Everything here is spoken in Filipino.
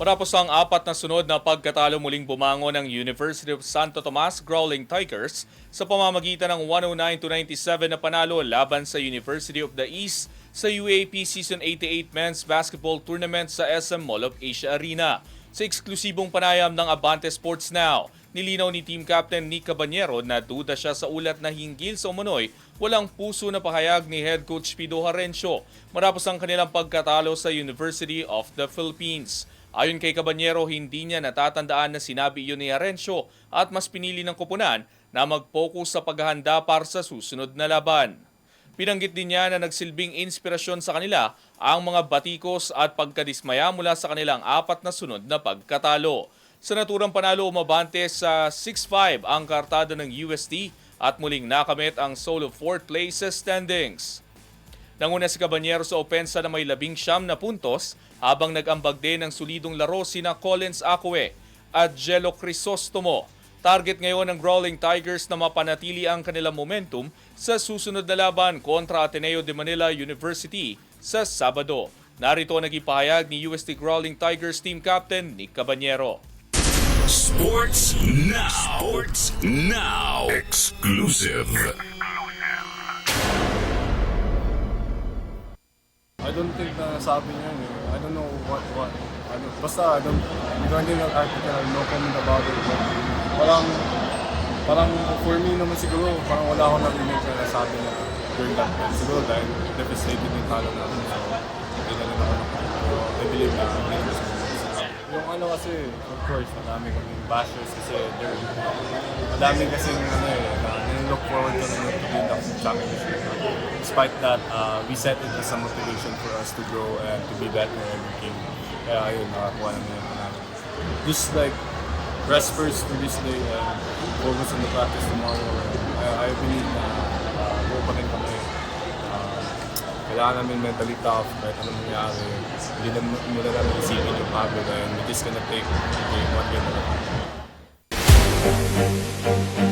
Matapos ang apat na sunod na pagkatalo muling bumangon ng University of Santo Tomas Growling Tigers sa pamamagitan ng 109-97 na panalo laban sa University of the East sa UAP Season 88 Men's Basketball Tournament sa SM Mall of Asia Arena. Sa eksklusibong panayam ng Abante Sports Now, nilinaw ni Team Captain Nick Cabanyero na duda siya sa ulat na hinggil sa umunoy walang puso na pahayag ni Head Coach Pido Harencio matapos ang kanilang pagkatalo sa University of the Philippines. Ayon kay Cabanyero, hindi niya natatandaan na sinabi iyon ni Harencio at mas pinili ng kupunan na mag-focus sa paghahanda para sa susunod na laban. Pinanggit din niya na nagsilbing inspirasyon sa kanila ang mga batikos at pagkadismaya mula sa kanilang apat na sunod na pagkatalo. Sa naturang panalo umabante sa 6-5 ang kartada ng UST at muling nakamit ang solo fourth place sa standings. Nanguna si Cabanyero sa opensa na may labing siyam na puntos habang nag-ambag din ng solidong laro sina Collins Acque at Jello Crisostomo. Target ngayon ng Growling Tigers na mapanatili ang kanilang momentum sa susunod na laban kontra Ateneo de Manila University sa Sabado. Narito ang naging pahayag ni UST Growling Tigers team captain Nick Cabanyero. Sports Now. Sports Now. Exclusive. I don't think na sabi niya yun eh. I don't know what, what, ano, basta I don't, ko hindi nag-article, no comment about it. But parang, parang for me naman siguro, parang wala akong narinig na nasabi niya during that time. Siguro dahil devastated yung talo namin. So, hindi na rin ako I believe na sinabi. Yung ano kasi, of course, madami kaming bashers kasi there, madami kasi ano eh, na look forward to to win the championship. Despite that, uh, we set it as a motivation for us to grow and to be better every game. Kaya nakakuha namin yung panalo. Just like, rest first for this day and focus on the practice tomorrow. I, I believe na uh, buo pa rin kami. Uh, kailangan namin mentally tough kahit anong mangyari. Hindi na muna namin isipin yung and we're just gonna take the game one game at a time.